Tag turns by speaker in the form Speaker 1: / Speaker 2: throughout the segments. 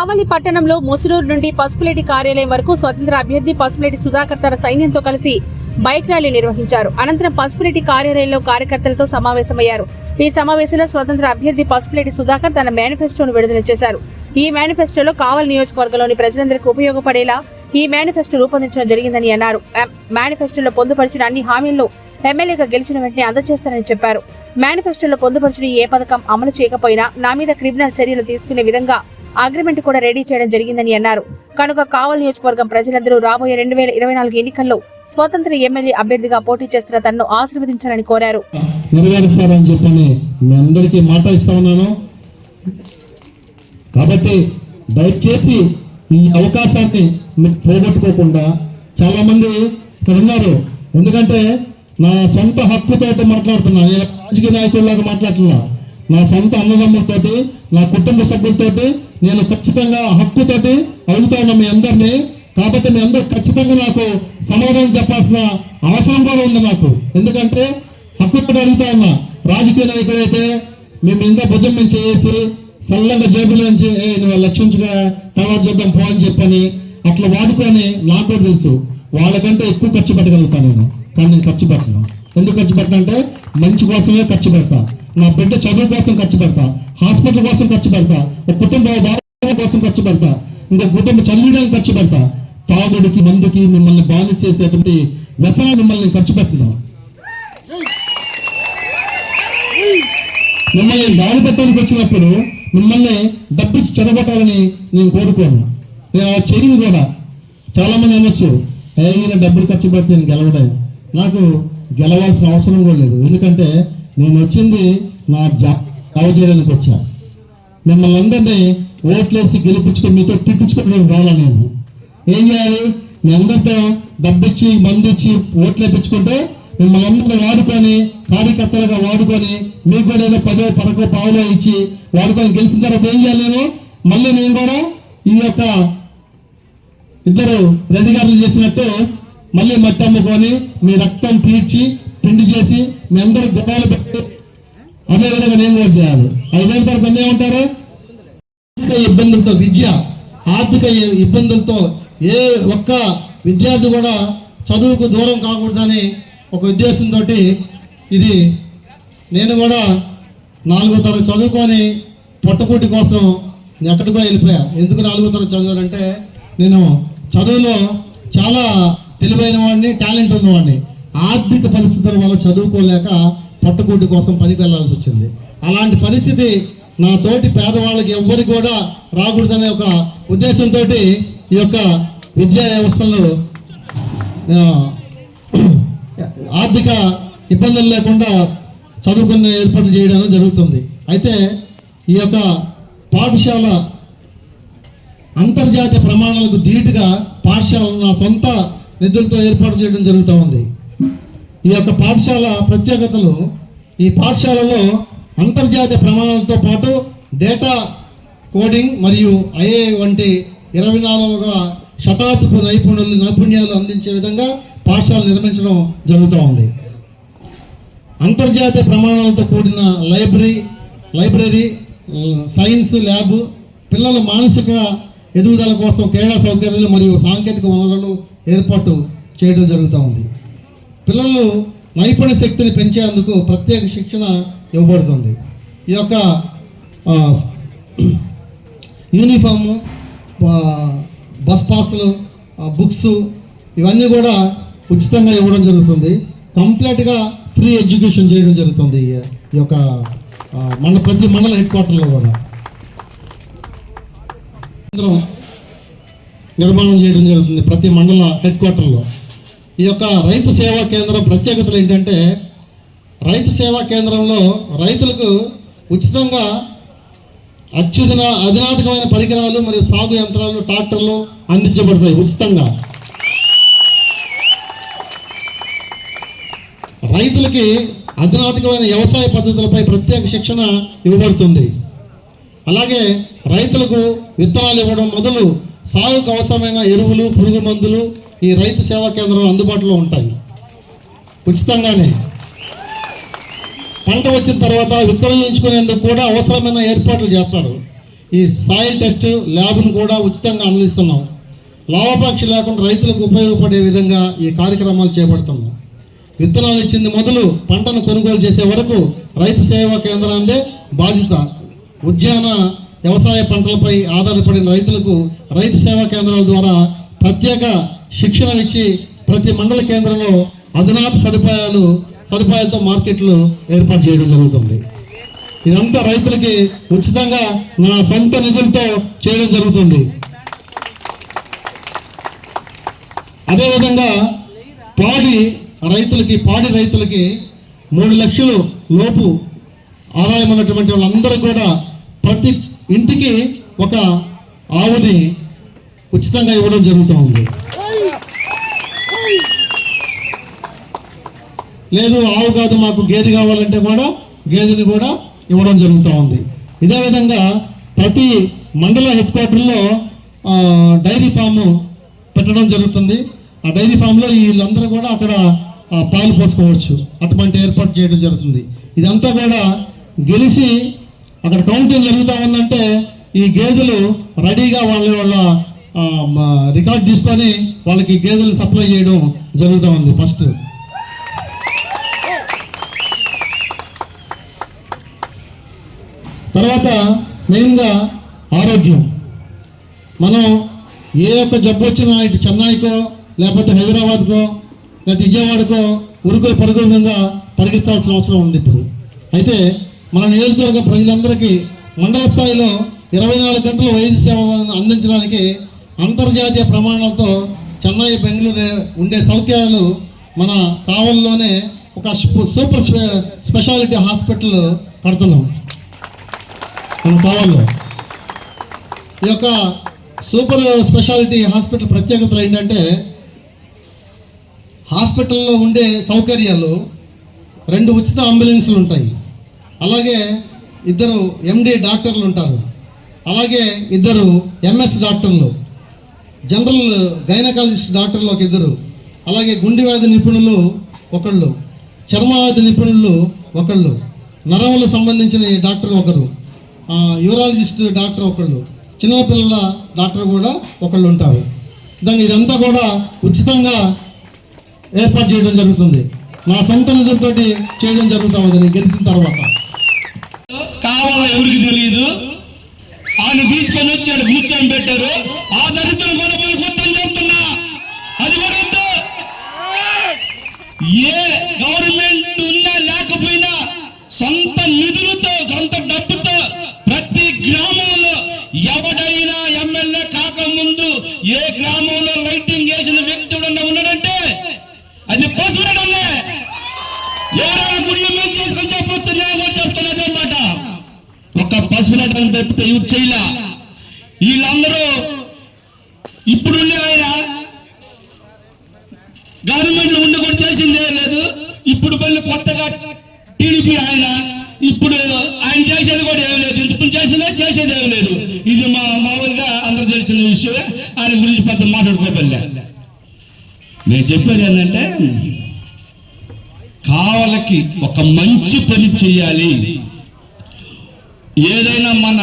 Speaker 1: కావలి పట్టణంలో ముసునూరు నుండి పసుపులేటి కార్యాలయం వరకు స్వతంత్ర అభ్యర్థి పసుపులేటి సుధాకర్ తన సైన్యంతో కలిసి బైక్ ర్యాలీ నిర్వహించారు. అనంతరం పసుపులేటి కార్యాలయంలో కార్యకర్తలతో సమావేశమయ్యారు. ఈ సమావేశంలో స్వతంత్ర అభ్యర్థి పసుపులేటి సుధాకర్ తన మేనిఫెస్టోను విడుదల చేశారు. ఈ మేనిఫెస్టోలో కావలి నియోజకవర్గంలోని ప్రజలందరికీ ఉపయోగపడేలా ఈ మేనిఫెస్టో రూపొందించడం జరిగిందని అన్నారు. మేనిఫెస్టోలో పొందుపరిచిన అన్ని హామీలను ఎమ్మెల్యేగా గెలిచిన వెంటనే అందజేస్తానని చెప్పారు. మేనిఫెస్టోలో పొందుపరిచిన ఏ పథకం అమలు చేయకపోయినా నా మీద క్రిమినల్ చర్యలు తీసుకునే విధంగా అగ్రిమెంట్ కూడా రెడీ చేయడం జరిగిందని అన్నారు. కనుక కావల్ నియోజకవర్గం ప్రజలందరూ రాబోయే రెండు వేల ఇరవై నాలుగు ఎన్నికల్లో స్వతంత్ర ఎమ్మెల్యే అభ్యర్థిగా పోటీ చేస్తున్న తనను ఆశీర్వదించాలని కోరారు.
Speaker 2: నెరవేరుస్తారని చెప్పని మీ అందరికీ మాట ఇస్తా ఉన్నాను. కాబట్టి దయచేసి ఈ అవకాశాన్ని మీరు పోగొట్టుకోకుండా చాలామంది ఇక్కడ ఉన్నారు. ఎందుకంటే నా సొంత హక్కుతో మాట్లాడుతున్నా. నేను రాజకీయ నాయకుల్లాగా మాట్లాడుతున్నా. నా సొంత అన్నదమ్ములతోటి నా కుటుంబ సభ్యులతోటి నేను ఖచ్చితంగా హక్కుతోటి అడుగుతాను మీ అందరినీ. కాబట్టి మీ అందరూ ఖచ్చితంగా నాకు సమాధానం చెప్పాల్సిన అవసరం కూడా ఉంది నాకు. ఎందుకంటే హక్కుతో అడుగుతా ఉన్నా. రాజకీయ నాయకుడైతే మేము ఇంకా భుజం నుంచి చేసి చల్లగా జేబుల నుంచి నువ్వు లక్ష్యించుగా తర్వాత చూద్దాం పో అని చెప్పని అట్లా వాడుకొని నాకు కూడా తెలుసు. వాళ్ళకంటే ఎక్కువ ఖర్చు పెట్టగలుగుతాను నేను. కానీ నేను ఖర్చు పెట్టను. ఎందుకు ఖర్చు పెట్టను అంటే మంచి కోసమే ఖర్చు పెడతా. నా బిడ్డ చదువు కోసం ఖర్చు పెడతా హాస్పిటల్ కోసం ఖర్చు పెడతా ఒక కుటుంబ బాధ్యత కోసం ఖర్చు పెడతా ఇంకా కుటుంబ చదివడానికి ఖర్చు పెడతా. తాగుడికి మందుకి మిమ్మల్ని బాధ చేసేటువంటి వ్యసనాలు మిమ్మల్ని ఖర్చు పెడుతున్నాను మిమ్మల్ని దారి పెట్టడానికి వచ్చినప్పుడు మిమ్మల్ని డబ్బిచ్చి చెడగొట్టాలని నేను కోరుకోను. నేను ఆ చెయ్యి కూడా చాలా మంది అనొచ్చు ఏ డబ్బులు ఖర్చు పెడితే నేను గెలవడే నాకు గెలవాల్సిన అవసరం కూడా లేదు. ఎందుకంటే నేను వచ్చింది నా జాబ్ చేయడానికి వచ్చా. మిమ్మల్ని అందరినీ ఓట్లేసి గెలిపించుకొని మీతో తిప్పించుకోవడం రాలా నేను. ఏం చేయాలి? మీ అందరితో డబ్బిచ్చి మందిచ్చి ఓట్లు వేపించుకుంటే మిమ్మల్ని అందరిని వాడుకొని కార్యకర్తలుగా వాడుకొని మీకు కూడా ఏదో పదో పదకో పావులో ఇచ్చి వాడుకొని గెలిచిన తర్వాత ఏం చేయాలి నేను? మళ్ళీ నేను కూడా ఈ యొక్క ఇద్దరు రెడ్డి గారులు చేసినట్టు మళ్ళీ మట్టి అమ్ముకొని మీ రక్తం పీడ్చి పిండి చేసి మీ అందరూ గుణాలు పెట్టి అదే విధంగా నేను కూడా చేయాలి. ఐదేళ్ళ తర్వాత అన్నీ ఉంటారు ఆర్థిక ఇబ్బందులతో విద్య ఆర్థిక ఇబ్బందులతో ఏ ఒక్క విద్యార్థి కూడా చదువుకు దూరం కాకూడదని ఒక ఉద్దేశంతో ఇది. నేను కూడా నాలుగో తరగతి చదువుకొని పొట్టపూటి కోసం నేను ఎక్కడికో వెళ్ళిపోయా. ఎందుకు నాలుగో తరగతి చదివానంటే నేను చదువులో చాలా తెలివైన వాడిని టాలెంట్ ఉన్నవాడిని. ఆర్థిక పరిస్థితుల వల్ల చదువుకోలేక పట్టుకోటి కోసం పనికి వెళ్ళాల్సి వచ్చింది. అలాంటి పరిస్థితి నా తోటి పేదవాళ్ళకి ఎవ్వరికి కూడా రాకూడదనే ఒక ఉద్దేశంతో ఈ యొక్క విద్యా వ్యవస్థలో ఆర్థిక ఇబ్బందులు లేకుండా చదువుకున్న ఏర్పాటు చేయడం జరుగుతుంది. అయితే ఈ యొక్క పాఠశాల అంతర్జాతీయ ప్రమాణాలకు ధీటుగా పాఠశాలను నా సొంత నిధులతో ఏర్పాటు చేయడం జరుగుతూ ఉంది. ఈ యొక్క పాఠశాల ప్రత్యేకతలు ఈ పాఠశాలలో అంతర్జాతీయ ప్రమాణాలతో పాటు డేటా కోడింగ్ మరియు ఐఏ వంటి ఇరవై నాలుగవ శతాబ్దపు నైపుణ్యులు నైపుణ్యాలు అందించే విధంగా పాఠశాల నిర్మించడం జరుగుతూ ఉంది. అంతర్జాతీయ ప్రమాణాలతో కూడిన లైబ్రరీ లైబ్రరీ సైన్స్ ల్యాబ్ పిల్లల మానసిక ఎదుగుదల కోసం క్రీడా సౌకర్యాలు మరియు సాంకేతిక వనరులు ఏర్పాటు చేయడం జరుగుతూ ఉంది. పిల్లలు నైపుణ్య శక్తిని పెంచేందుకు ప్రత్యేక శిక్షణ ఇవ్వబడుతుంది. ఈ యొక్క యూనిఫాము బస్ పాస్లు బుక్స్ ఇవన్నీ కూడా ఉచితంగా ఇవ్వడం జరుగుతుంది. కంప్లీట్గా ఫ్రీ ఎడ్యుకేషన్ చేయడం జరుగుతుంది ఈ యొక్క మన ప్రతి మండల హెడ్ క్వార్టర్లో కూడా. నిర్మాణం చేయడం జరుగుతుంది ప్రతి మండల హెడ్ క్వార్టర్లో. ఈ యొక్క రైతు సేవా కేంద్రం ప్రత్యేకతలు ఏంటంటే రైతు సేవా కేంద్రంలో రైతులకు ఉచితంగా అత్యుధన అధునాతకమైన పరికరాలు మరియు సాగు యంత్రాలు ట్రాక్టర్లు అందించబడతాయి ఉచితంగా. రైతులకి అధునాతకమైన వ్యవసాయ పద్ధతులపై ప్రత్యేక శిక్షణ ఇవ్వబడుతుంది. అలాగే రైతులకు విత్తనాలు ఇవ్వడం మొదలు సాగుకు అవసరమైన ఎరువులు పురుగు మందులు ఈ రైతు సేవా కేంద్రాలు అందుబాటులో ఉంటాయి. ఉచితంగానే. పంట వచ్చిన తర్వాత విక్రయించుకునేందుకు కూడా అవసరమైన ఏర్పాట్లు చేస్తారు. ఈ సాయిల్ టెస్ట్ ల్యాబ్ను కూడా ఉచితంగా అందిస్తున్నాం. లాభాపేక్ష లేకుండా రైతులకు ఉపయోగపడే విధంగా ఈ కార్యక్రమాలు చేపడుతున్నాం. విత్తనాలు ఇచ్చింది మొదలు పంటను కొనుగోలు చేసే వరకు రైతు సేవా కేంద్రాన్నే బాధ్యత ఉద్యాన వ్యవసాయ పంటలపై ఆధారపడిన రైతులకు రైతు సేవా కేంద్రాల ద్వారా ప్రత్యేక శిక్షణ ఇచ్చి ప్రతి మండల కేంద్రంలో అదనపు సదుపాయాలు సదుపాయాలతో మార్కెట్లు ఏర్పాటు చేయడం జరుగుతుంది. ఇదంతా రైతులకి ఉచితంగా నా సొంత నిధులతో చేయడం జరుగుతుంది. అదేవిధంగా పాడి రైతులకి పాడి రైతులకి మూడు లక్షలు లోపు ఆదాయం ఉన్నటువంటి వాళ్ళందరూ కూడా ప్రతి ఇంటికి ఒక ఆవుని ఉచితంగా ఇవ్వడం జరుగుతూ ఉంది. లేదు ఆవు కాదు మాకు గేదె కావాలంటే కూడా గేదెని కూడా ఇవ్వడం జరుగుతూ ఉంది. ఇదే విధంగా ప్రతి మండల హెడ్ క్వార్టర్లో డైరీ ఫామ్ పెట్టడం జరుగుతుంది. ఆ డైరీ ఫామ్లో వీళ్ళందరూ కూడా అక్కడ పాలు పోసుకోవచ్చు. అటువంటి ఏర్పాటు చేయడం జరుగుతుంది. ఇదంతా కూడా గెలిచి అక్కడ కౌంటింగ్ జరుగుతూ ఉందంటే ఈ గేదెలు రెడీగా వాళ్ళ వాళ్ళ రికార్డ్ తీసుకొని వాళ్ళకి గేదెలు సప్లై చేయడం జరుగుతూ ఉంది ఫస్ట్. తర్వాత మెయిన్గా ఆరోగ్యం. మనం ఏ ఒక్క జబ్బు వచ్చినా ఇటు చెన్నైకో లేకపోతే హైదరాబాద్కో లేకపోతే విజయవాడకో ఉరుకుల పరుగుల మీద పరిగెత్తాల్సిన అవసరం ఉంది ఇప్పుడు. అయితే మన నియోజకవర్గ ప్రజలందరికీ మండల స్థాయిలో ఇరవై నాలుగు గంటల వైద్య సేవలను అందించడానికి అంతర్జాతీయ ప్రమాణాలతో చెన్నై బెంగళూరు ఉండే సౌకర్యాలు మన కావల్లోనే ఒక సూపర్ స్పె- స్పెషాలిటీ హాస్పిటల్ కడుతున్నాం. మన కావల్లో ఈ యొక్క సూపర్ స్పెషాలిటీ హాస్పిటల్ ప్రత్యేకతలు ఏంటంటే హాస్పిటల్లో ఉండే సౌకర్యాలు రెండు ఉచిత అంబులెన్సులు ఉంటాయి. అలాగే ఇద్దరు ఎండి డాక్టర్లు ఉంటారు. అలాగే ఇద్దరు ఎంఎస్ డాక్టర్లు జనరల్ గైనకాలజిస్ట్ డాక్టర్లు ఒక ఇద్దరు అలాగే గుండె వ్యాధి నిపుణులు ఒకళ్ళు చర్మవ్యాధి నిపుణులు ఒకళ్ళు నరములకు సంబంధించిన డాక్టర్ ఒకరు. యూరాలజిస్ట్ డాక్టర్ ఒకళ్ళు. చిన్నపిల్లల డాక్టర్ కూడా ఒకళ్ళు ఉంటారు. దాన్ని ఇదంతా కూడా ఉచితంగా ఏర్పాటు చేయడం జరుగుతుంది. నా సొంత నిధులతో చేయడం జరుగుతూ ఉంది. నేను గెలిచిన తర్వాత.
Speaker 3: కావాలో ఎవరికి తెలియదు ఆయన తీసుకొని వచ్చి కూర్చొని పెట్టారు. ఆ దరిద్రం కొనపని కొట్టని చెప్తున్నా అది కూడా వద్దు. ఏ గవర్నమెంట్ ఉన్నా లేకపోయినా సొంత నిధులతో సొంత డబ్బుతో ప్రతి గ్రామంలో ఎవడైనా ఎమ్మెల్యే కాకముందు ఏ గ్రామంలో లైటింగ్ వేసిన వ్యక్తి ఎవడన్నా ఉన్నాడంటే అది పశువుడనే ఎవరైనా గుడి మీద చేసుకొని చెప్పొచ్చు నేను కూడా చెప్తున్నా అదే మాట రాసినటువంటి పశువునటం తప్పితే ఇవి చేయలే. వీళ్ళందరూ ఇప్పుడుండి ఆయన గవర్నమెంట్ ఉండి కూడా చేసిందే లేదు. ఇప్పుడు మళ్ళీ కొత్తగా టీడీపీ ఆయన ఇప్పుడు ఆయన చేసేది కూడా ఏమి లేదు. ఇంతకుముందు చేసిందే చేసేది ఏమి లేదు. ఇది మా మామూలుగా అందరూ తెలిసిన విషయమే. ఆయన గురించి పెద్ద మాట్లాడుకోబల్లే నేను చెప్పేది ఏంటంటే కావలకి ఒక మంచి పని చేయాలి. ఏదైనా మన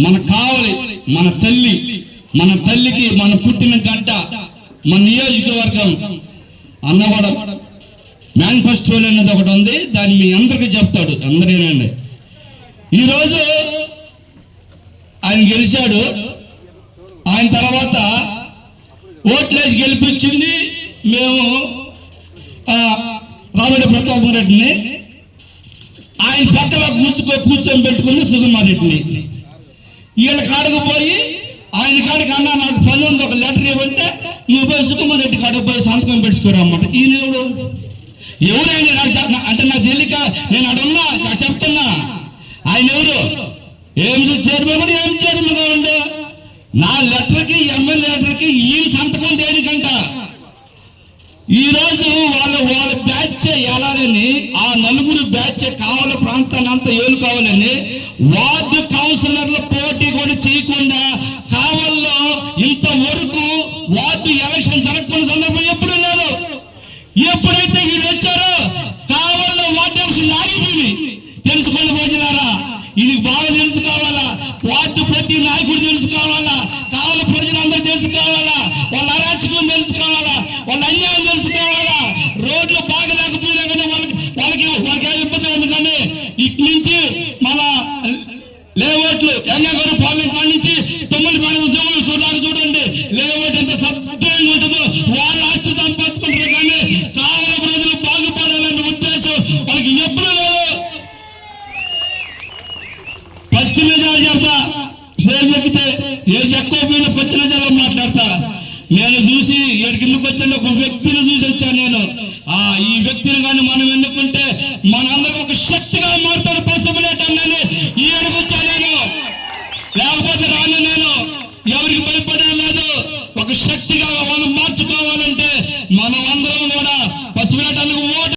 Speaker 3: మన కావలి మన తల్లి మన తల్లికి మన పుట్టిన గడ్డ మన నియోజకవర్గం అన్నవాడ మేనిఫెస్టో అనేది ఒకటి ఉంది. దాన్ని మీ అందరికీ చెప్తాడు. అందరేనండి ఈరోజు ఆయన గెలిచాడు. ఆయన తర్వాత ఓట్లేసి గెలిపించింది. మేము ఆ, ప్రతాప్ రెడ్డిని ఆయన పక్కన కూర్చుకో కూర్చొని పెట్టుకుని సుకుమార్ రెడ్డిని. వీళ్ళ కాడకు పోయి ఆయన కాడికి అన్న నాకు పని ఉంది ఒక లెటర్ ఇవ్వంటే నువ్వు పోయి సుకుమార్ రెడ్డి కాడకు పోయి సంతకం పెట్టుకోరా అన్నమాట ఈయన ఎవడు? ఎవరైనా నాకు నా- అంటే నాకు తెలియక నేను అడున్నా చెప్తున్నా. ఆయన ఎవరు? ఏం చైర్మన్ కూడా ఏం చైర్మన్ ఉండు? నా లెటర్కి ఎమ్మెల్యే లెటర్కి ఈయన వార్డు కౌన్సిలర్ల పోటీ కూడా చేయకుండా కావల్లో ఇంతవరకు వార్డు ఎలక్షన్ జరగకుండా సందర్భం ఎప్పుడు లేదు. ఎప్పుడు లేఅవుట్లు కన్యాకుమారి పార్లమెంట్ నుంచి తొమ్మిది మంది ఉద్యోగులు చూడాలి చూడండి. లేఅవుట్ ఎంత సత్యంగా ఉంటుందో వాళ్ళ ఆస్తి సంపాదించుకుంటారు కానీ కావాల ప్రజలు బాగుపడాలనే ఉద్దేశం వాళ్ళకి ఎప్పుడు లేదు. పశ్చిమ జిల్లాలు చెప్తా. పేరు చెప్తే ఏ ఎక్కువ మీద పశ్చిమ జిల్లా మాట్లాడతా. నేను చూసి కిందకు వచ్చిన ఒక వ్యక్తిని చూసి వచ్చాను నేను. ఆ ఈ వ్యక్తిని కానీ మనం ఎన్నుకుంటే మనందరం ఒక శక్తిగా మారుతాడు